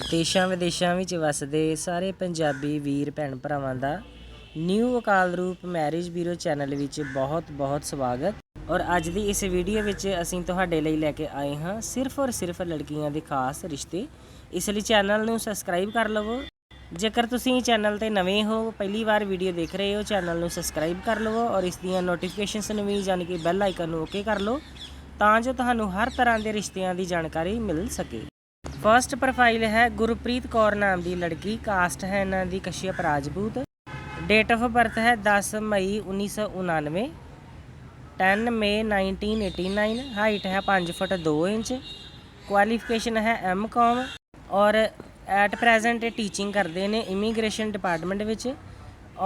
ਦੇਸ਼ਾਂ ਵਿਦੇਸ਼ਾਂ ਵਿੱਚ ਵਸਦੇ ਸਾਰੇ ਪੰਜਾਬੀ ਵੀਰ ਭੈਣ ਭਰਾਵਾਂ ਦਾ ਨਿਊ ਅਕਾਲ ਰੂਪ ਮੈਰਿਜ ਬਿਊਰੋ ਚੈਨਲ ਵਿੱਚ ਬਹੁਤ-ਬਹੁਤ ਸਵਾਗਤ। ਔਰ ਅੱਜ ਦੀ ਇਸ ਵੀਡੀਓ ਵਿੱਚ ਅਸੀਂ ਤੁਹਾਡੇ ਲਈ ਲੈ ਕੇ ਆਏ ਹਾਂ ਸਿਰਫ ਔਰ ਸਿਰਫ ਲੜਕੀਆਂ ਦੇ ਖਾਸ ਰਿਸ਼ਤੇ। ਇਸ ਲਈ ਚੈਨਲ ਨੂੰ ਸਬਸਕ੍ਰਾਈਬ ਕਰ ਲਵੋ। ਜੇਕਰ ਤੁਸੀਂ ਚੈਨਲ ਤੇ ਨਵੇਂ ਹੋ, ਪਹਿਲੀ ਵਾਰ ਵੀਡੀਓ ਦੇਖ ਰਹੇ ਹੋ, ਚੈਨਲ ਨੂੰ ਸਬਸਕ੍ਰਾਈਬ ਕਰ ਲਵੋ ਔਰ ਇਸ ਦੀਆਂ ਨੋਟੀਫਿਕੇਸ਼ਨਸ ਨੂੰ ਵੀ ਯਾਨੀ ਕਿ ਬੈਲ ਆਈਕਨ ਨੂੰ ਓਕੇ ਕਰ ਲਓ, ਤਾਂ ਜੋ ਤੁਹਾਨੂੰ ਹਰ ਤਰ੍ਹਾਂ ਦੇ ਰਿਸ਼ਤਿਆਂ ਦੀ ਜਾਣਕਾਰੀ ਮਿਲ ਸਕੇ। ਫਰਸਟ ਪ੍ਰੋਫਾਈਲ ਹੈ ਗੁਰਪ੍ਰੀਤ ਕੌਰ ਨਾਮ ਦੀ ਲੜਕੀ ਕਾਸਟ ਹੈ ਇਹਨਾਂ ਦੀ Kashyap Rajput. Date of birth ਹੈ 10 ਮਈ 1999 10 ਮਈ 1989 ਹਾਈਟ ਹੈ 5 ਫੁੱਟ 2 ਇੰਚ ਕੁਆਲੀਫਿਕੇਸ਼ਨ ਹੈ ਐਮਕਾਮ ਔਰ ਐਟ ਪ੍ਰੈਜ਼ੈਂਟ ਇਹ ਟੀਚਿੰਗ ਕਰਦੇ ਨੇ ਇਮੀਗ੍ਰੇਸ਼ਨ ਡਿਪਾਰਟਮੈਂਟ ਵਿੱਚ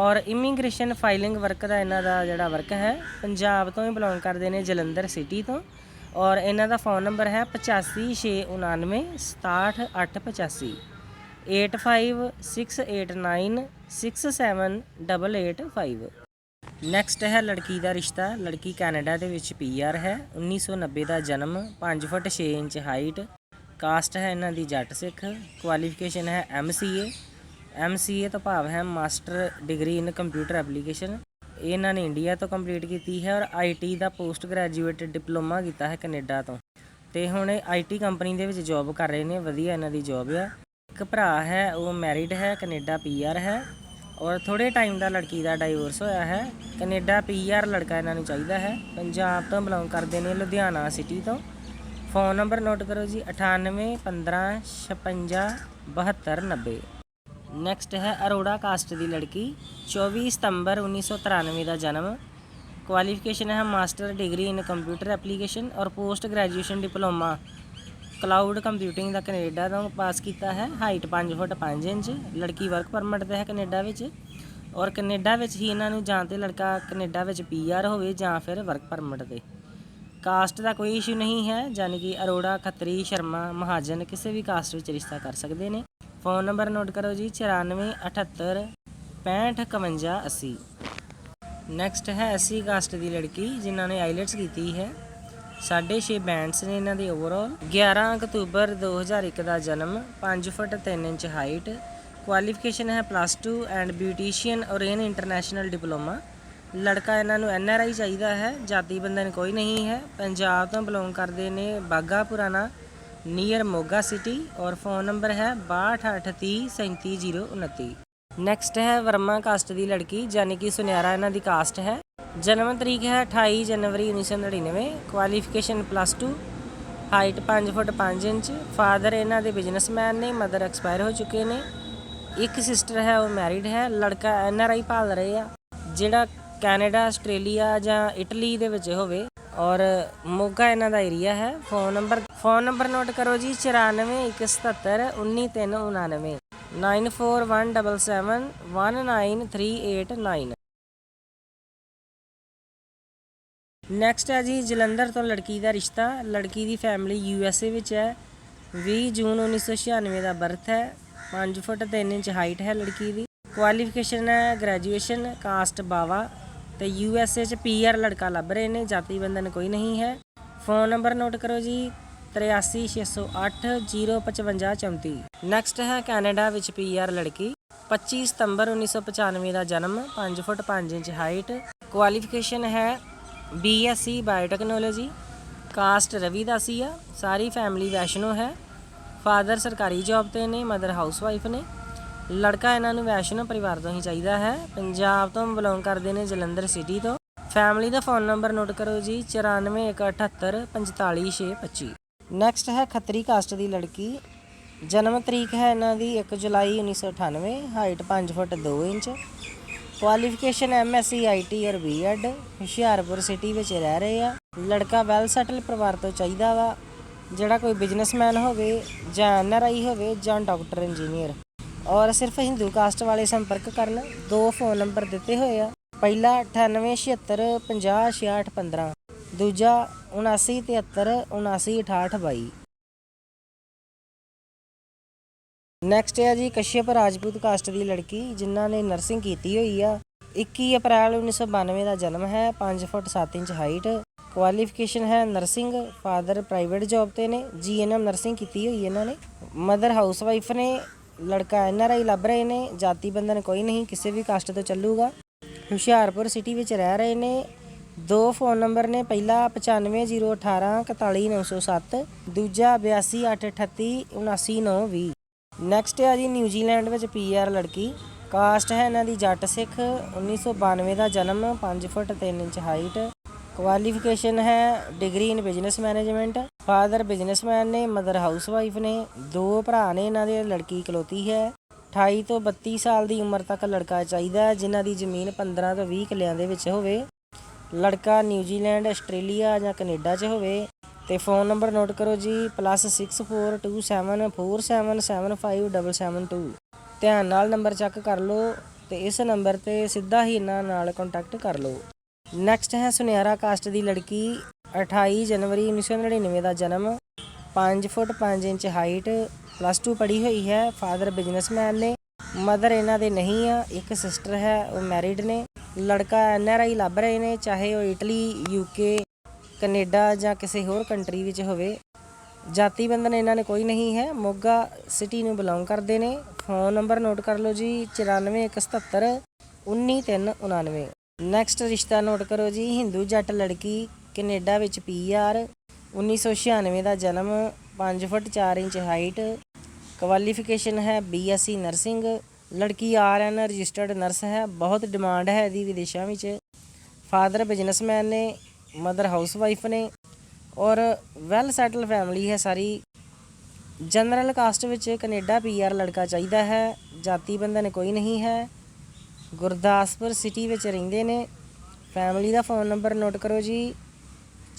ਔਰ ਇਮੀਗ੍ਰੇਸ਼ਨ ਫਾਈਲਿੰਗ ਵਰਕ ਦਾ ਇਹਨਾਂ ਦਾ ਜਿਹੜਾ ਵਰਕ ਹੈ, ਪੰਜਾਬ ਤੋਂ ਹੀ ਬਿਲੋਂਗ ਕਰਦੇ ਨੇ ਜਲੰਧਰ ਸਿਟੀ ਤੋਂ। ਔਰ ਇਹਨਾਂ ਦਾ ਫੋਨ ਨੰਬਰ ਹੈ 8569 67885 8568967885 ਨੈਕਸਟ ਹੈ ਲੜਕੀ ਦਾ ਰਿਸ਼ਤਾ। ਲੜਕੀ ਕੈਨੇਡਾ ਦੇ ਵਿੱਚ ਪੀਆਰ ਹੈ। 1990 ਦਾ ਜਨਮ 5 ਫੁੱਟ 6 ਇੰਚ ਹਾਈਟ। ਕਾਸਟ ਹੈ ਇਹਨਾਂ ਦੀ ਜੱਟ ਸਿੱਖ। ਕੁਆਲੀਫਿਕੇਸ਼ਨ ਹੈ ਐਮਸੀਏ ਐਮਸੀਏ ਤੋਂ ਭਾਵ ਹੈ master degree in computer application. ਇਹਨਾਂ ਨੇ ਇੰਡੀਆ ਤੋਂ ਕੰਪਲੀਟ ਕੀਤੀ ਹੈ ਔਰ ਆਈਟੀ ਦਾ ਪੋਸਟ ਗ੍ਰੈਜੂਏਟ ਡਿਪਲੋਮਾ ਕੀਤਾ ਹੈ ਕੈਨੇਡਾ ਤੋਂ। ਤੇ ਹੁਣ ਇਹ ਆਈਟੀ ਕੰਪਨੀ ਦੇ ਵਿੱਚ ਜੌਬ ਕਰ ਰਹੇ ਨੇ, ਵਧੀਆ ਇਹਨਾਂ ਦੀ ਜੌਬ ਆ। ਇੱਕ ਭਰਾ ਹੈ, ਉਹ ਮੈਰਿਡ ਹੈ, ਕੈਨੇਡਾ ਪੀਆਰ ਹੈ। ਔਰ ਥੋੜੇ ਟਾਈਮ ਦਾ ਲੜਕੀ ਦਾ ਡਾਈਵੋਰਸ ਹੋਇਆ ਹੈ। ਕੈਨੇਡਾ ਪੀਆਰ ਲੜਕਾ ਇਹਨਾਂ ਨੂੰ ਚਾਹੀਦਾ ਹੈ। ਪੰਜਾਬ ਤੋਂ ਬਿਲੋਂਗ ਕਰਦੇ ਨੇ ਲੁਧਿਆਣਾ ਸਿਟੀ ਤੋਂ। ਫੋਨ ਨੰਬਰ ਨੋਟ ਕਰੋ ਜੀ 98 15 56 72 90 ਨੈਕਸਟ ਹੈ ਅਰੋੜਾ ਕਾਸਟ ਦੀ ਲੜਕੀ 24 ਸਤੰਬਰ 1993 ਦਾ ਜਨਮ। ਕੁਆਲੀਫਿਕੇਸ਼ਨ ਹੈ master degree in computer application ਔਰ post graduation diploma. Cloud computing ਦਾ ਕੈਨੇਡਾ ਤੋਂ ਪਾਸ ਕੀਤਾ ਹੈ ਹਾਈਟ 5 ਫੁੱਟ 5 ਇੰਚ। ਲੜਕੀ ਵਰਕ ਪਰਮਿਟ ਤੇ ਹੈ ਕੈਨੇਡਾ ਵਿੱਚ। ਔਰ ਕੈਨੇਡਾ ਵਿੱਚ ਹੀ ਇਹਨਾਂ ਨੂੰ ਜਾਂ ਤੇ ਲੜਕਾ ਕੈਨੇਡਾ ਵਿੱਚ ਪੀਆਰ ਹੋਵੇ ਜਾਂ ਫਿਰ ਵਰਕ ਪਰਮਿਟ ਤੇ। ਕਾਸਟ ਦਾ ਕੋਈ ਇਸ਼ੂ ਨਹੀਂ ਹੈ ਯਾਨੀ ਕਿ ਅਰੋੜਾ, ਖੱਤਰੀ, ਸ਼ਰਮਾ, ਮਹਾਜਨ ਕਿਸੇ ਵੀ ਕਾਸਟ ਵਿੱਚ ਰਿਸ਼ਤਾ ਕਰ ਸਕਦੇ ਨੇ। ਫੋਨ ਨੰਬਰ ਨੋਟ ਕਰੋ ਜੀ 9478 6551 80 ਨੈਕਸਟ ਹੈ ਐਸਸੀ ਕਾਸਟ ਦੀ ਲੜਕੀ, ਜਿਨ੍ਹਾਂ ਨੇ ਆਈਲੈਟਸ ਕੀਤੀ ਹੈ। 6.5 ਬੈਂਡਸ ਨੇ ਇਹਨਾਂ ਦੇ ਓਵਰਆਲ 11 ਅਕਤੂਬਰ 2001 ਦਾ ਜਨਮ 5 ਫੁੱਟ 3 ਇੰਚ ਹਾਈਟ ਕੁਆਲੀਫਿਕੇਸ਼ਨ ਹੈ plus 2 and beautician Orane international diploma ਲੜਕਾ ਇਹਨਾਂ ਨੂੰ ਐਨਆਰਆਈ ਚਾਹੀਦਾ ਹੈ, ਜਾਤੀ ਬੰਧਨ ਕੋਈ ਨਹੀਂ ਹੈ। ਪੰਜਾਬ ਤੋਂ ਬਿਲੋਂਗ ਕਰਦੇ ਨੇ ਬਾਗਾ ਪੁਰਾਣਾ। ਨੀਅਰ ਮੋਗਾ ਸਿਟੀ ਔਰ ਫੋਨ ਨੰਬਰ ਹੈ 6283373029 ਨੈਕਸਟ ਹੈ ਵਰਮਾ ਕਾਸਟ ਦੀ ਲੜਕੀ ਯਾਨੀ ਕਿ ਸੁਨਿਆਰਾ ਇਹਨਾਂ ਦੀ ਕਾਸਟ ਹੈ ਜਨਮ ਤਰੀਕ ਹੈ 28 ਜਨਵਰੀ 1999 qualification plus 2 height 5 foot 5 inch father ਇਹਨਾਂ ਦੇ ਬਿਜ਼ਨਸਮੈਨ ਨੇ ਮਦਰ ਐਕਸਪਾਇਰ ਹੋ ਚੁੱਕੇ ਨੇ ਇੱਕ ਸਿਸਟਰ ਹੈ ਉਹ ਮੈਰਿਡ ਹੈ ਲੜਕਾ ਐਨਆਰਆਈ ਭਾਲ ਰਹੇ ਆ ਜਿਹੜਾ ਕੈਨੇਡਾ ਆਸਟ੍ਰੇਲੀਆ ਜਾਂ ਇਟਲੀ ਦੇ ਵਿੱਚ ਹੋਵੇ ਔਰ ਮੋਗਾ ਇਹਨਾਂ ਦਾ ਏਰੀਆ ਹੈ। Phone number phone number note ਕਰੋ ਜੀ 9417719399 9417719389 ਨੈਕਸਟ ਹੈ ਜੀ, ਜਲੰਧਰ ਤੋਂ ਲੜਕੀ ਦਾ ਰਿਸ਼ਤਾ। ਲੜਕੀ ਦੀ ਫੈਮਿਲੀ ਯੂ ਐਸ ਏ ਵਿੱਚ ਹੈ। 20 ਜੂਨ 1996 ਦਾ ਬਰਥ ਹੈ। 5 ਫੁੱਟ 3 ਇੰਚ ਹਾਈਟ ਹੈ ਲੜਕੀ ਦੀ। ਕੁਆਲੀਫਿਕੇਸ਼ਨ ਹੈ ਗ੍ਰੈਜੂਏਸ਼ਨ ਕਾਸਟ ਬਾਵਾ। ਤੇ ਯੂ ਐਸ ਏ ਚ ਪੀ ਆਰ ਲੜਕਾ ਲੱਭ ਰਹੇ ਨੇ, ਜਾਤੀ ਬੰਧਨ ਕੋਈ ਨਹੀਂ ਹੈ। ਫੋਨ ਨੰਬਰ ਨੋਟ ਕਰੋ ਜੀ 8360805534 ਨੈਕਸਟ ਹੈ ਕੈਨੇਡਾ ਵਿੱਚ ਪੀ ਆਰ ਲੜਕੀ 25 ਸਤੰਬਰ 1995 ਦਾ ਜਨਮ 5 ਫੁੱਟ 5 ਇੰਚ ਹਾਈਟ ਕੁਆਲੀਫਿਕੇਸ਼ਨ ਹੈ ਬੀਐਸਸੀ ਬਾਇਓਟੈਕਨੋਲੋਜੀ ਕਾਸਟ ਰਵੀਦਾਸੀ ਆ, ਸਾਰੀ ਫੈਮਿਲੀ ਵੈਸ਼ਨੋ ਹੈ। ਫਾਦਰ ਸਰਕਾਰੀ ਜੌਬ ਤੇ ਨੇ ਮਦਰ ਹਾਊਸਵਾਈਫ ਨੇ। ਲੜਕਾ ਇਹਨਾਂ ਨੂੰ ਵੈਸ਼ਨੋ ਪਰਿਵਾਰ ਤੋਂ ਹੀ ਚਾਹੀਦਾ ਹੈ। ਪੰਜਾਬ ਤੋਂ ਬਿਲੋਂਗ ਕਰਦੇ ਨੇ ਜਲੰਧਰ ਸਿਟੀ ਤੋਂ। ਫੈਮਿਲੀ ਦਾ ਫੋਨ ਨੰਬਰ ਨੋਟ ਕਰੋ ਜੀ 9417845625 ਨੈਕਸਟ ਹੈ ਖੱਤਰੀ ਕਾਸਟ ਦੀ ਲੜਕੀ। ਜਨਮ ਤਰੀਕ ਹੈ ਇਹਨਾਂ ਦੀ 1 ਜੁਲਾਈ 1998 height 5 foot 2 inch. Qualification MSc IT ਔਰ ਬੀਐਡ ਹੁਸ਼ਿਆਰਪੁਰ ਸਿਟੀ ਵਿੱਚ ਰਹਿ ਰਹੇ ਆ। ਲੜਕਾ ਵੈਲ ਸੈਟਲ ਪਰਿਵਾਰ ਤੋਂ ਚਾਹੀਦਾ ਵਾ। ਜਿਹੜਾ ਕੋਈ ਬਿਜ਼ਨਸਮੈਨ ਹੋਵੇ ਜਾਂ ਐਨਆਰਆਈ ਹੋਵੇ ਜਾਂ ਡਾਕਟਰ ਇੰਜੀਨੀਅਰ ਔਰ ਸਿਰਫ ਹਿੰਦੂ ਕਾਸਟ ਵਾਲੇ ਸੰਪਰਕ ਕਰਨ ਦੋ ਫੋਨ ਨੰਬਰ ਦਿੱਤੇ ਹੋਏ ਆ। ਪਹਿਲਾ 9876506615 ਦੂਜਾ 7973 796822 ਨੈਕਸਟ ਹੈ ਜੀ ਕਸ਼ਯਪ ਰਾਜਪੂਤ ਕਾਸਟ ਦੀ ਲੜਕੀ, ਜਿਨ੍ਹਾਂ ਨੇ ਨਰਸਿੰਗ ਕੀਤੀ ਹੋਈ ਆ। 21 ਅਪ੍ਰੈਲ 1992 ਦਾ ਜਨਮ ਹੈ 5 ਫੁੱਟ 7 ਇੰਚ ਹਾਈਟ ਕੁਆਲੀਫਿਕੇਸ਼ਨ ਹੈ ਨਰਸਿੰਗ ਫਾਦਰ ਪ੍ਰਾਈਵੇਟ ਜੌਬ ਤੇ ਨੇ ਜੀਐਨਐਮ ਨਰਸਿੰਗ ਕੀਤੀ ਹੋਈ ਇਹਨਾਂ ਨੇ। ਮਦਰ ਹਾਊਸ ਵਾਈਫ ਨੇ ਲੜਕਾ ਐਨਆਰਆਈ ਲੱਭ ਰਹੇ ਨੇ, ਜਾਤੀ ਬੰਧਨ ਕੋਈ ਨਹੀਂ, ਕਿਸੇ ਵੀ ਕਾਸਟ ਤੋਂ ਚੱਲੂਗਾ। ਹੁਸ਼ਿਆਰਪੁਰ ਸਿਟੀ ਵਿੱਚ ਰਹਿ ਰਹੇ ਨੇ, ਦੋ ਫੋਨ ਨੰਬਰ ਨੇ, ਪਹਿਲਾ 95018 41907 ਦੂਜਾ 8283879920 ਨੈਕਸਟ ਹੈ ਜੀ ਨਿਊਜ਼ੀਲੈਂਡ ਵਿੱਚ ਪੀਆਰ ਲੜਕੀ, ਕਾਸਟ ਹੈ ਇਹਨਾਂ ਦੀ ਜੱਟ ਸਿੱਖ 1992 ਦਾ ਜਨਮ 5 ਫੁੱਟ 3 ਇੰਚ ਹਾਈਟ ਕੁਆਲੀਫਿਕੇਸ਼ਨ ਹੈ degree in business management father businessman ਨੇ ਮਦਰ ਹਾਊਸਵਾਈਫ ਨੇ, ਦੋ ਭਰਾ ਨੇ ਇਹਨਾਂ ਦੇ, ਲੜਕੀ ਇਕਲੌਤੀ ਹੈ। 28 ਤੋਂ 32 ਸਾਲ ਦੀ ਉਮਰ ਤੱਕ ਲੜਕਾ ਚਾਹੀਦਾ ਹੈ, ਜਿਨ੍ਹਾਂ ਦੀ ਜ਼ਮੀਨ 15 ਤੋਂ 20 ਕਿੱਲਿਆਂ ਦੇ ਵਿੱਚ ਹੋਵੇ। ਲੜਕਾ ਨਿਊਜ਼ੀਲੈਂਡ ਆਸਟ੍ਰੇਲੀਆ ਜਾਂ ਕੈਨੇਡਾ 'ਚ ਹੋਵੇ। ਤੇ ਫੋਨ ਨੰਬਰ ਨੋਟ ਕਰੋ ਜੀ +6427477572 ਧਿਆਨ ਨਾਲ ਨੰਬਰ ਚੈੱਕ ਕਰ ਲਓ ਤੇ ਇਸ ਨੰਬਰ ਤੇ ਸਿੱਧਾ ਹੀ ਇਹਨਾਂ ਨਾਲ ਕੰਟੈਕਟ ਕਰ ਲਓ। ਨੈਕਸਟ ਹੈ ਸੁਨਿਆਰਾ ਕਾਸਟ ਦੀ ਲੜਕੀ 28 ਜਨਵਰੀ 1999 ਦਾ ਜਨਮ। 5 ਫੁੱਟ 5 ਇੰਚ ਹਾਈਟ ਪਲੱਸ 2 ਪੜ੍ਹੀ ਹੋਈ ਹੈ। ਫਾਦਰ ਬਿਜ਼ਨਸਮੈਨ ਨੇ। ਮਦਰ ਇਹਨਾਂ ਦੇ ਨਹੀਂ ਆ, ਇੱਕ ਸਿਸਟਰ ਹੈ, ਉਹ ਮੈਰਿਡ ਨੇ। ਲੜਕਾ ਐਨਆਰਆਈ ਲੱਭ ਰਹੇ ਨੇ, ਚਾਹੇ ਉਹ ਇਟਲੀ ਯੂਕੇ ਕੈਨੇਡਾ ਜਾਂ ਕਿਸੇ ਹੋਰ ਕੰਟਰੀ ਵਿੱਚ ਹੋਵੇ। ਜਾਤੀ ਬੰਧਨ ਇਹਨਾਂ ਨੇ ਕੋਈ ਨਹੀਂ ਹੈ। ਮੋਗਾ ਸਿਟੀ ਨੂੰ ਬਿਲੋਂਗ ਕਰਦੇ ਨੇ। ਫੋਨ ਨੰਬਰ ਨੋਟ ਕਰ ਲਓ ਜੀ 9417 19399 ਨੈਕਸਟ ਰਿਸ਼ਤਾ ਨੋਟ ਕਰੋ ਜੀ ਹਿੰਦੂ ਜੱਟ ਲੜਕੀ ਕੈਨੇਡਾ ਵਿੱਚ ਪੀਆਰ 1996 ਦਾ ਜਨਮ 5 ਫੁੱਟ 4 ਇੰਚ ਹਾਈਟ ਕੁਆਲੀਫਿਕੇਸ਼ਨ ਹੈ ਬੀਐਸਸੀ ਨਰਸਿੰਗ ਲੜਕੀ ਆਰਐਨ ਰਜਿਸਟਰਡ ਨਰਸ ਹੈ, ਬਹੁਤ ਡਿਮਾਂਡ ਹੈ ਇਹਦੀ ਵਿਦੇਸ਼ਾਂ ਵਿੱਚ। ਫਾਦਰ ਬਿਜ਼ਨਸਮੈਨ ਨੇ ਮਦਰ ਹਾਊਸਵਾਈਫ ਨੇ ਔਰ ਵੈਲ ਸੈਟਲ ਫੈਮਿਲੀ ਹੈ ਸਾਰੀ। ਜਨਰਲ ਕਾਸਟ ਵਿੱਚ ਕੈਨੇਡਾ ਪੀਆਰ ਲੜਕਾ ਚਾਹੀਦਾ ਹੈ, ਜਾਤੀ ਬੰਧਨ ਕੋਈ ਨਹੀਂ ਹੈ। ਗੁਰਦਾਸਪੁਰ ਸਿਟੀ ਵਿੱਚ ਰਹਿੰਦੇ ਨੇ। ਫੈਮਿਲੀ ਦਾ ਫੋਨ ਨੰਬਰ ਨੋਟ ਕਰੋ ਜੀ।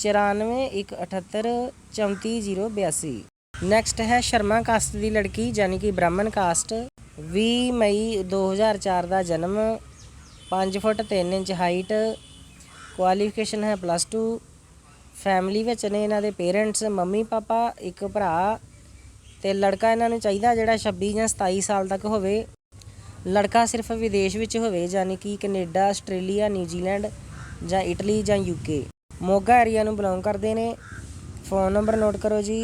9418844082 ਨੈਕਸਟ ਹੈ ਸ਼ਰਮਾ ਕਾਸਟ ਦੀ ਲੜਕੀ, ਯਾਨੀ ਕਿ ਬ੍ਰਾਹਮਣ ਕਾਸਟ। 20 ਮਈ 2004 ਦਾ ਜਨਮ 5 ਫੁੱਟ 3 ਇੰਚ ਹਾਈਟ। ਕੁਆਲੀਫਿਕੇਸ਼ਨ ਹੈ ਪਲੱਸ 2 ਫੈਮਿਲੀ ਵਿੱਚ ਨੇ ਇਹਨਾਂ ਦੇ ਪੇਰੈਂਟਸ ਮੰਮੀ, ਪਾਪਾ, ਇੱਕ ਭਰਾ। ਤੇ ਲੜਕਾ ਇਹਨਾਂ ਨੂੰ ਚਾਹੀਦਾ ਜਿਹੜਾ 26 ਜਾਂ 27 ਸਾਲ ਤੱਕ ਹੋਵੇ। ਲੜਕਾ ਸਿਰਫ ਵਿਦੇਸ਼ ਵਿੱਚ ਹੋਵੇ, ਯਾਨੀ ਕਿ ਕੈਨੇਡਾ, ਆਸਟ੍ਰੇਲੀਆ, ਨਿਊਜ਼ੀਲੈਂਡ ਜਾਂ ਇਟਲੀ ਜਾਂ ਯੂਕੇ ਮੋਗਾ ਏਰੀਆ ਨੂੰ ਬਿਲੋਂਗ ਕਰਦੇ ਨੇ। ਫੋਨ ਨੰਬਰ ਨੋਟ ਕਰੋ ਜੀ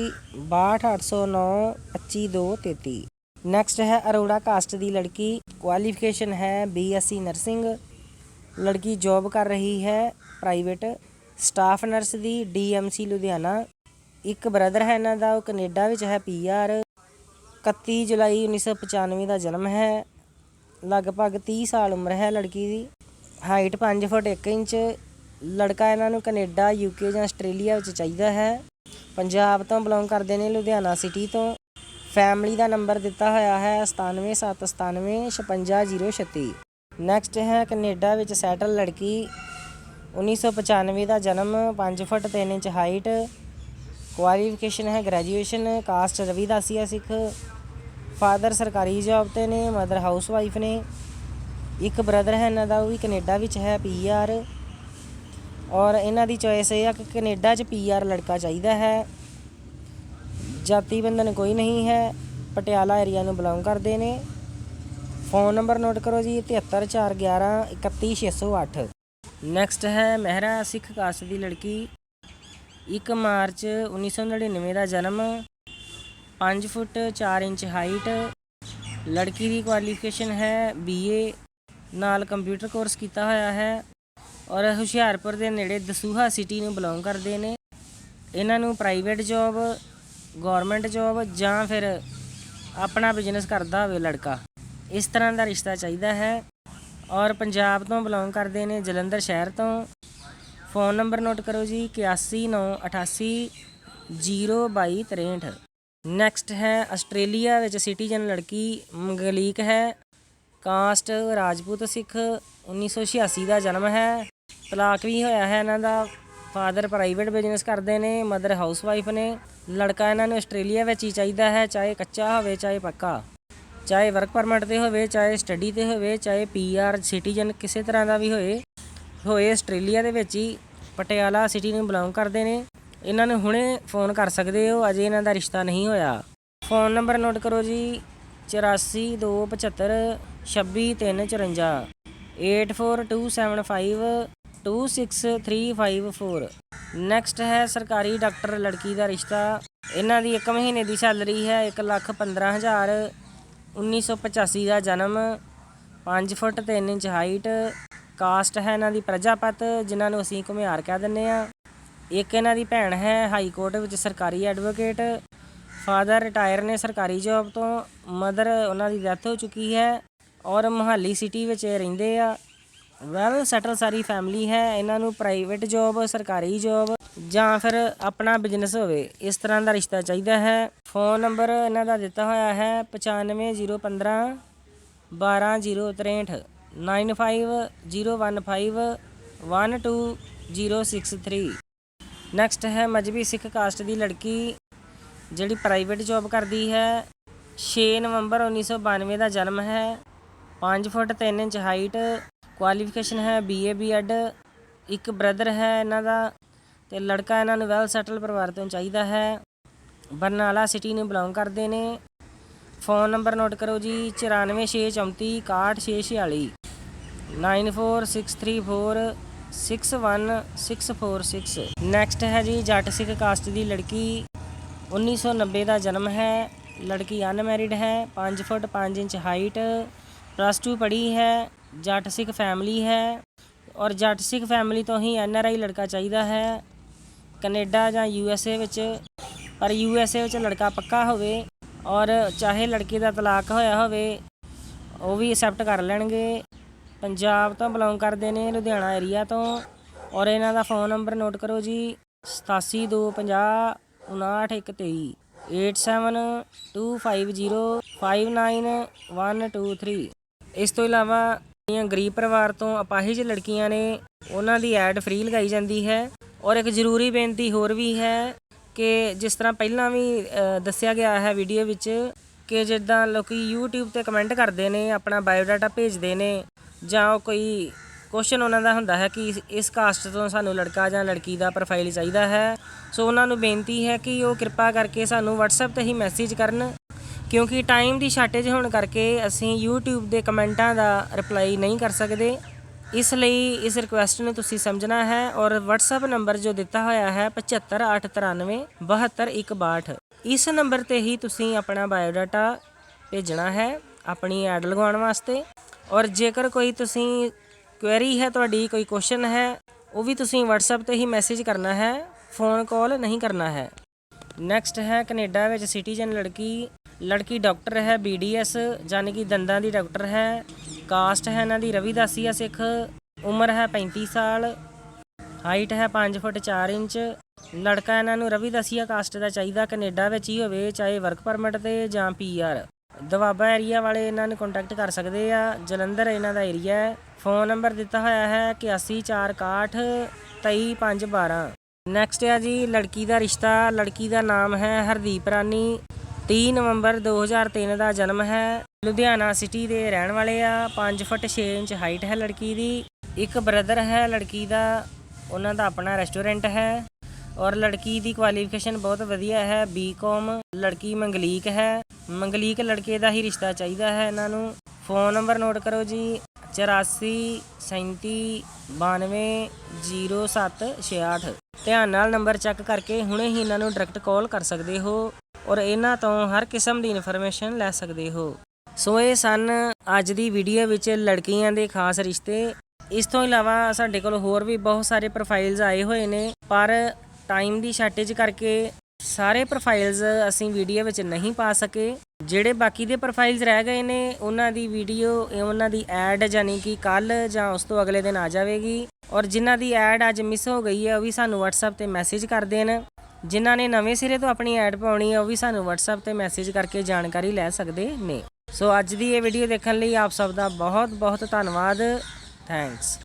62809 25233 ਨੈਕਸਟ ਹੈ ਅਰੋੜਾ ਕਾਸਟ ਦੀ ਲੜਕੀ ਕੁਆਲੀਫਿਕੇਸ਼ਨ ਹੈ ਬੀਐਸਸੀ ਨਰਸਿੰਗ ਲੜਕੀ ਜੌਬ ਕਰ ਰਹੀ ਹੈ ਪ੍ਰਾਈਵੇਟ ਸਟਾਫ ਨਰਸ ਦੀ ਡੀਐਮਸੀ ਲੁਧਿਆਣਾ। ਇੱਕ ਬ੍ਰਦਰ ਹੈ ਇਹਨਾਂ ਦਾ, ਉਹ ਕੈਨੇਡਾ ਵਿੱਚ ਹੈ ਪੀਆਰ 31 ਜੁਲਾਈ 1995 ਦਾ ਜਨਮ ਹੈ। ਲਗਭਗ 30 ਸਾਲ ਉਮਰ ਹੈ ਲੜਕੀ ਦੀ। ਹਾਈਟ 5 ਫੁੱਟ 1 ਇੰਚ ਲੜਕਾ ਇਹਨਾਂ ਨੂੰ ਕੈਨੇਡਾ ਯੂਕੇ ਜਾਂ ਆਸਟ੍ਰੇਲੀਆ ਵਿੱਚ ਚਾਹੀਦਾ ਹੈ। ਪੰਜਾਬ ਤੋਂ ਬਿਲੋਂਗ ਕਰਦੇ ਨੇ ਲੁਧਿਆਣਾ ਸਿਟੀ ਤੋਂ। ਫੈਮਿਲੀ ਦਾ ਨੰਬਰ ਦਿੱਤਾ ਹੋਇਆ ਹੈ 9779956036 ਨੈਕਸਟ ਹੈ ਕੈਨੇਡਾ ਵਿੱਚ ਸੈਟਲ ਲੜਕੀ 1995 ਦਾ ਜਨਮ 5 ਫੁੱਟ 3 ਇੰਚ ਹਾਈਟ ਕੁਆਲੀਫਿਕੇਸ਼ਨ ਹੈ graduation caste Ravi Ravidasia Sikh. Father ਸਰਕਾਰੀ ਜੌਬ ਤੇ ਨੇ ਮਦਰ ਹਾਊਸ ਵਾਈਫ ਨੇ। ਇੱਕ ਬ੍ਰਦਰ ਹੈ ਇਹਨਾਂ ਦਾ, ਉਹ ਵੀ ਕੈਨੇਡਾ ਵਿੱਚ ਹੈ ਪੀਆਰ ਔਰ ਇਹਨਾਂ ਦੀ ਚੋਇਸ ਇਹ ਆ ਕਿ ਕੈਨੇਡਾ 'ਚ ਪੀਆਰ ਲੜਕਾ ਚਾਹੀਦਾ ਹੈ। ਜਾਤੀ ਬੰਧਨ ਕੋਈ ਨਹੀਂ ਹੈ। ਪਟਿਆਲਾ ਏਰੀਆ ਨੂੰ ਬਿਲੋਂਗ ਕਰਦੇ ਨੇ। ਫੋਨ ਨੰਬਰ ਨੋਟ ਕਰੋ ਜੀ 73411 31608 ਨੈਕਸਟ ਹੈ ਮਹਿਰਾ ਸਿੱਖ ਕਾਸਟ ਦੀ ਲੜਕੀ। 1 ਮਾਰਚ 1999 ਦਾ ਜਨਮ। 5 ਫੁੱਟ 4 ਇੰਚ ਹਾਈਟ ਲੜਕੀ ਦੀ ਕੁਆਲੀਫਿਕੇਸ਼ਨ ਹੈ ਬੀਏ ਨਾਲ ਕੰਪਿਊਟਰ ਕੋਰਸ ਕੀਤਾ ਹੋਇਆ ਹੈ। ਔਰ ਹੁਸ਼ਿਆਰਪੁਰ ਦੇ ਨੇੜੇ ਦਸੂਹਾ ਸਿਟੀ ਨੂੰ ਬਿਲੋਂਗ ਕਰਦੇ ਨੇ। ਇਹਨਾਂ ਨੂੰ ਪ੍ਰਾਈਵੇਟ ਜੌਬ ਗਵਰਨਮੈਂਟ ਜੌਬ ਜਾਂ ਫਿਰ ਆਪਣਾ ਬਿਜ਼ਨਸ ਕਰਦਾ ਹੋਵੇ ਲੜਕਾ। ਇਸ ਤਰ੍ਹਾਂ ਦਾ ਰਿਸ਼ਤਾ ਚਾਹੀਦਾ ਹੈ। ਔਰ ਪੰਜਾਬ ਤੋਂ ਬਿਲੋਂਗ ਕਰਦੇ ਨੇ ਜਲੰਧਰ ਸ਼ਹਿਰ ਤੋਂ। ਫੋਨ ਨੰਬਰ ਨੋਟ ਕਰੋ ਜੀ 8198802263 ਨੈਕਸਟ ਹੈ ਆਸਟ੍ਰੇਲੀਆ ਵਿੱਚ ਸਿਟੀਜ਼ਨ ਲੜਕੀ ਮੰਗਲੀਕ ਹੈ। ਕਾਸਟ ਰਾਜਪੂਤ ਸਿੱਖ 1986 ਦਾ ਜਨਮ ਹੈ। ਤਲਾਕ ਵੀ ਹੋਇਆ ਹੈ ਇਹਨਾਂ ਦਾ। ਫਾਦਰ ਪ੍ਰਾਈਵੇਟ ਬਿਜ਼ਨਸ ਕਰਦੇ ਨੇ ਮਦਰ ਹਾਊਸ ਵਾਈਫ ਨੇ। ਲੜਕਾ ਇਹਨਾਂ ਨੂੰ ਆਸਟ੍ਰੇਲੀਆ ਵਿੱਚ ਹੀ ਚਾਹੀਦਾ ਹੈ, ਚਾਹੇ ਕੱਚਾ ਹੋਵੇ, ਚਾਹੇ ਪੱਕਾ। ਚਾਹੇ ਵਰਕ ਪਰਮਿਟ ਤੇ ਹੋਵੇ, ਚਾਹੇ ਸਟੱਡੀ ਤੇ ਹੋਵੇ, ਚਾਹੇ ਪੀਆਰ ਸਿਟੀਜ਼ਨ ਕਿਸੇ ਤਰ੍ਹਾਂ ਦਾ ਵੀ ਹੋਏ ਹੋਏ ਆਸਟ੍ਰੇਲੀਆ ਦੇ ਵਿੱਚ ਹੀ ਪਟਿਆਲਾ ਸਿਟੀ ਨੂੰ ਬਿਲੋਂਗ ਕਰਦੇ ਨੇ। ਇਹਨਾਂ ਨੂੰ ਹੁਣੇ ਫੋਨ ਕਰ ਸਕਦੇ ਹੋ, ਅਜੇ ਇਹਨਾਂ ਦਾ ਰਿਸ਼ਤਾ ਨਹੀਂ ਹੋਇਆ। ਫੋਨ ਨੰਬਰ ਨੋਟ ਕਰੋ ਜੀ 8425 26354 842752 26354 ਨੈਕਸਟ ਹੈ ਸਰਕਾਰੀ ਡਾਕਟਰ ਲੜਕੀ ਦਾ ਰਿਸ਼ਤਾ। ਇਹਨਾਂ ਦੀ 1 ਮਹੀਨੇ ਦੀ ਸੈਲਰੀ ਹੈ 115000 1985 ਦਾ ਜਨਮ 5 ਫੁੱਟ 3 ਇੰਚ ਹਾਈਟ ਕਾਸਟ ਹੈ ਇਹਨਾਂ ਦੀ ਪ੍ਰਜਾਪਤ, ਜਿਨ੍ਹਾਂ ਨੂੰ ਅਸੀਂ ਘੁਮਿਆਰ ਕਹਿ ਦਿੰਦੇ ਆ ਇੱਕ ਇਹਨਾਂ ਦੀ ਭੈਣ ਹੈ ਹਾਈ ਕੋਰਟ ਵਿੱਚ ਸਰਕਾਰੀ ਐਡਵੋਕੇਟ ਫਾਦਰ ਰਿਟਾਇਰ ਨੇ ਸਰਕਾਰੀ ਜੌਬ ਤੋਂ। ਮਦਰ ਉਹਨਾਂ ਦੀ ਡੈਥ ਹੋ ਚੁੱਕੀ ਹੈ। ਔਰ ਮੁਹਾਲੀ ਸਿਟੀ ਵਿੱਚ ਇਹ ਰਹਿੰਦੇ ਆ। ਵੈਲ ਸੈਟਲ ਸਾਰੀ ਫੈਮਿਲੀ ਹੈ, ਇਹਨਾਂ ਨੂੰ ਪ੍ਰਾਈਵੇਟ ਜੌਬ ਸਰਕਾਰੀ ਜੌਬ ਜਾਂ ਫਿਰ ਆਪਣਾ ਬਿਜ਼ਨਸ ਹੋਵੇ, ਇਸ ਤਰ੍ਹਾਂ ਦਾ ਰਿਸ਼ਤਾ ਚਾਹੀਦਾ ਹੈ। ਫੋਨ ਨੰਬਰ ਇਹਨਾਂ ਦਾ ਦਿੱਤਾ ਹੋਇਆ ਹੈ 95015 12063 9501512063 ਨੈਕਸਟ ਹੈ ਮਜਬੀ ਸਿੱਖ ਕਾਸਟ ਦੀ ਲੜਕੀ, ਜਿਹੜੀ ਪ੍ਰਾਈਵੇਟ ਜੌਬ ਕਰਦੀ ਹੈ। 6 ਨਵੰਬਰ 1992 ਦਾ ਜਨਮ ਹੈ 5 ਫੁੱਟ 3 ਇੰਚ ਹਾਈਟ ਕੁਆਲੀਫਿਕੇਸ਼ਨ ਹੈ ਬੀਏ ਬੀਐਡ ਇੱਕ ਬ੍ਰਦਰ ਹੈ ਇਹਨਾਂ ਦਾ ਤੇ ਲੜਕਾ ਇਹਨਾਂ ਨੂੰ ਵੈਲ ਸੈਟਲ ਪਰਿਵਾਰ ਤੋਂ ਚਾਹੀਦਾ ਹੈ। ਬਰਨਾਲਾ ਸਿਟੀ ਨੂੰ ਬਿਲੋਂਗ ਕਰਦੇ ਨੇ। ਫੋਨ ਨੰਬਰ ਨੋਟ ਕਰੋ ਜੀ 94634 61646 94634 61646 ਨੈਕਸਟ ਹੈ ਜੀ, ਜੱਟ ਸਿੱਖ ਕਾਸਟ ਦੀ ਲੜਕੀ। 1990 ਦਾ ਜਨਮ ਹੈ। ਲੜਕੀ ਅਨਮੈਰਿਡ ਹੈ 5 ਫੁੱਟ 5 ਇੰਚ ਹਾਈਟ ਪਲੱਸ 2 ਪੜ੍ਹੀ ਹੈ। ਜੱਟ ਸਿੱਖ ਫੈਮਿਲੀ ਹੈ ਔਰ ਜੱਟ ਸਿੱਖ ਫੈਮਿਲੀ ਤੋਂ ਹੀ ਐਨ ਆਰ ਆਈ ਲੜਕਾ ਚਾਹੀਦਾ ਹੈ। ਕੈਨੇਡਾ ਜਾਂ ਯੂ ਐਸ ਏ ਵਿੱਚ, ਪਰ ਯੂ ਐਸ ਏ ਵਿੱਚ ਲੜਕਾ ਪੱਕਾ ਹੋਵੇ ਔਰ ਚਾਹੇ ਲੜਕੀ ਦਾ ਤਲਾਕ ਹੋਇਆ ਹੋਵੇ, ਉਹ ਵੀ ਐਕਸੈਪਟ ਕਰ ਲੈਣਗੇ। ਪੰਜਾਬ ਤੋਂ ਬਿਲੋਂਗ ਕਰਦੇ ਨੇ ਲੁਧਿਆਣਾ ਏਰੀਆ ਤੋਂ ਔਰ ਇਹਨਾਂ ਦਾ ਫੋਨ ਨੰਬਰ ਨੋਟ ਕਰੋ ਜੀ 8725591123 8725059123 ਇਸ ਤੋਂ ਇਲਾਵਾ ਜਿਹੜੀਆਂ ਗਰੀਬ ਪਰਿਵਾਰ ਤੋਂ ਅਪਾਹਿਜ ਲੜਕੀਆਂ ਨੇ, ਉਹਨਾਂ ਦੀ ਐਡ ਫ੍ਰੀ ਲਗਾਈ ਜਾਂਦੀ ਹੈ। ਔਰ ਇੱਕ ਜ਼ਰੂਰੀ ਬੇਨਤੀ ਹੋਰ ਵੀ ਹੈ ਕਿ ਜਿਸ ਤਰ੍ਹਾਂ ਪਹਿਲਾਂ ਵੀ ਦੱਸਿਆ ਗਿਆ ਹੈ ਵੀਡੀਓ ਵਿੱਚ ਕਿ ਜਿੱਦਾਂ ਲੋਕੀ YouTube ਤੇ ਕਮੈਂਟ ਕਰਦੇ ਨੇ, ਆਪਣਾ ਬਾਇਓਡਾਟਾ ਭੇਜਦੇ ਨੇ, ਜਾਂ ਉਹ ਕੋਈ ਕੁਐਸਚਨ ਉਹਨਾਂ ਦਾ ਹੁੰਦਾ ਹੈ ਕਿ ਇਸ- ਇਸ ਕਾਸਟ ਤੋਂ ਸਾਨੂੰ ਲੜਕਾ ਜਾਂ ਲੜਕੀ ਦਾ ਪ੍ਰੋਫਾਈਲ ਚਾਹੀਦਾ ਹੈ। ਸੋ ਉਹਨਾਂ ਨੂੰ ਬੇਨਤੀ ਹੈ ਕਿ ਉਹ ਕਿਰਪਾ ਕਰਕੇ ਸਾਨੂੰ WhatsApp ਤੇ ਹੀ ਮੈਸੇਜ ਕਰਨ। ਕਿਉਂਕਿ ਟਾਈਮ ਦੀ ਸ਼ਾਰਟੇਜ ਹੋਣ ਕਰਕੇ ਅਸੀਂ YouTube ਦੇ ਕਮੈਂਟਾਂ ਦਾ ਰਿਪਲਾਈ ਨਹੀਂ ਕਰ ਸਕਦੇ। ਇਸ ਲਈ ਇਸ ਰਿਕੁਐਸਟ ਨੂੰ ਤੁਸੀਂ ਸਮਝਣਾ ਹੈ ਔਰ WhatsApp ਨੰਬਰ ਜੋ ਦਿੱਤਾ ਹੋਇਆ ਹੈ 75893 72162 ਇਸ ਨੰਬਰ ਤੇ ਹੀ ਤੁਸੀਂ ਆਪਣਾ ਬਾਇਓਡਾਟਾ ਭੇਜਣਾ ਹੈ ਆਪਣੀ ਐਡ ਲਗਾਉਣ ਵਾਸਤੇ। ਔਰ ਜੇਕਰ ਕੋਈ ਤੁਸੀਂ ਕੁਐਰੀ ਹੈ, ਤੁਹਾਡੀ ਕੋਈ ਕੁਐਸਚਨ ਹੈ, ਉਹ ਵੀ ਤੁਸੀਂ WhatsApp ਤੇ ਹੀ ਮੈਸੇਜ ਕਰਨਾ ਹੈ ਫੋਨ ਕਾਲ ਨਹੀਂ ਕਰਨਾ ਹੈ। ਨੈਕਸਟ ਹੈ ਕੈਨੇਡਾ ਵਿੱਚ ਸਿਟੀਜ਼ਨ ਲੜਕੀ। ਲੜਕੀ ਡਾਕਟਰ ਹੈ ਬੀਡੀਐਸ ਯਾਨੀ ਕਿ ਦੰਦਾਂ ਦੀ ਡਾਕਟਰ ਹੈ, ਕਾਸਟ ਹੈ ਇਹਨਾਂ ਦੀ ਰਵਿਦਾਸੀਆ ਸਿੱਖ, ਉਮਰ ਹੈ 35 ਸਾਲ, ਹਾਈਟ ਹੈ 5 ਫੁੱਟ 4 ਇੰਚ, ਲੜਕਾ ਇਹਨਾਂ ਨੂੰ ਰਵਿਦਾਸੀਆ ਕਾਸਟ ਦਾ ਚਾਹੀਦਾ, ਕੈਨੇਡਾ ਵਿੱਚ ਹੀ ਹੋਵੇ, ਚਾਹੇ ਵਰਕ ਪਰਮਿਟ ਤੇ ਜਾਂ ਪੀਆਰ ਦਵਾਬਾ ਏਰੀਆ ਵਾਲੇ ਇਹਨਾਂ ਨੂੰ ਕੰਟੈਕਟ ਕਰ ਸਕਦੇ ਆ, ਜਲੰਧਰ ਇਹਨਾਂ ਦਾ ਏਰੀਆ ਹੈ, ਫੋਨ ਨੰਬਰ ਦਿੱਤਾ ਹੋਇਆ ਹੈ 8161 23512 ਨੈਕਸਟ ਹੈ ਜੀ, ਲੜਕੀ ਦਾ ਰਿਸ਼ਤਾ, ਲੜਕੀ ਦਾ ਨਾਮ ਹੈ ਹਰਦੀਪ ਰਾਨੀ 30 ਨਵੰਬਰ 2003 ਦਾ ਜਨਮ ਹੈ। ਲੁਧਿਆਣਾ ਸਿਟੀ ਦੇ ਰਹਿਣ ਵਾਲੇ ਆ। 5 ਫੁੱਟ 6 ਇੰਚ ਹਾਈਟ ਹੈ ਲੜਕੀ ਦੀ। ਇੱਕ ਬ੍ਰਦਰ ਹੈ, ਲੜਕੀ ਦਾ ਉਹਨਾਂ ਦਾ ਆਪਣਾ ਰੈਸਟੋਰੈਂਟ ਹੈ। ਔਰ ਲੜਕੀ ਦੀ ਕੁਆਲੀਫਿਕੇਸ਼ਨ ਬਹੁਤ ਵਧੀਆ ਹੈ ਬੀਕਾਮ ਲੜਕੀ ਮੰਗਲੀਕ ਹੈ। ਮੰਗਲੀਕ ਲੜਕੇ ਦਾ ਹੀ ਰਿਸ਼ਤਾ ਚਾਹੀਦਾ ਹੈ ਇਹਨਾਂ ਨੂੰ। ਫੋਨ ਨੰਬਰ ਨੋਟ ਕਰੋ ਜੀ 84 37 92 0768 ਧਿਆਨ ਨਾਲ ਨੰਬਰ ਚੈੱਕ ਕਰਕੇ ਹੁਣੇ ਹੀ ਇਹਨਾਂ ਨੂੰ ਡਾਇਰੈਕਟ ਕਾਲ ਕਰ ਸਕਦੇ ਹੋ। ਔਰ ਇਹਨਾਂ ਤੋਂ ਹਰ ਕਿਸਮ ਦੀ ਇਨਫੋਰਮੇਸ਼ਨ ਲੈ ਸਕਦੇ ਹੋ। ਸੋ ਇਹ ਸਨ ਅੱਜ ਦੀ ਵੀਡੀਓ ਵਿੱਚ ਲੜਕੀਆਂ ਦੇ ਖਾਸ ਰਿਸ਼ਤੇ। ਇਸ ਤੋਂ ਇਲਾਵਾ ਸਾਡੇ ਕੋਲ ਹੋਰ ਵੀ ਬਹੁਤ ਸਾਰੇ ਪ੍ਰੋਫਾਈਲਸ ਆਏ ਹੋਏ ਨੇ, ਪਰ ਟਾਈਮ ਦੀ ਸ਼ਾਰਟੇਜ ਕਰਕੇ ਸਾਰੇ ਪ੍ਰੋਫਾਈਲਸ ਅਸੀਂ ਵੀਡੀਓ ਵਿੱਚ ਨਹੀਂ ਪਾ ਸਕੇ। ਜਿਹੜੇ ਬਾਕੀ ਦੇ ਪ੍ਰੋਫਾਈਲਸ ਰਹਿ ਗਏ ਨੇ, ਉਹਨਾਂ ਦੀ ਵੀਡੀਓ ਉਹਨਾਂ ਦੀ ਐਡ ਯਾਨੀ ਕਿ ਕੱਲ ਜਾਂ ਉਸ ਤੋਂ ਅਗਲੇ ਦਿਨ ਆ ਜਾਵੇਗੀ। ਔਰ ਜਿਨ੍ਹਾਂ ਦੀ ਐਡ ਅੱਜ ਮਿਸ ਹੋ ਗਈ ਹੈ, ਉਹ ਵੀ ਸਾਨੂੰ WhatsApp ਤੇ ਮੈਸੇਜ ਕਰ ਦੇਣ। ਜਿਨ੍ਹਾਂ ਨੇ ਨਵੇਂ ਸਿਰੇ ਤੋਂ ਆਪਣੀ ਐਡ ਪਾਉਣੀ ਹੈ, ਉਹ ਵੀ ਸਾਨੂੰ WhatsApp ਤੇ ਮੈਸੇਜ ਕਰਕੇ ਜਾਣਕਾਰੀ ਲੈ ਸਕਦੇ ਨੇ। ਸੋ ਅੱਜ ਦੀ ਇਹ ਵੀਡੀਓ ਦੇਖਣ ਲਈ ਆਪ ਸਭ ਦਾ ਬਹੁਤ ਬਹੁਤ ਧੰਨਵਾਦ। ਥੈਂਕਸ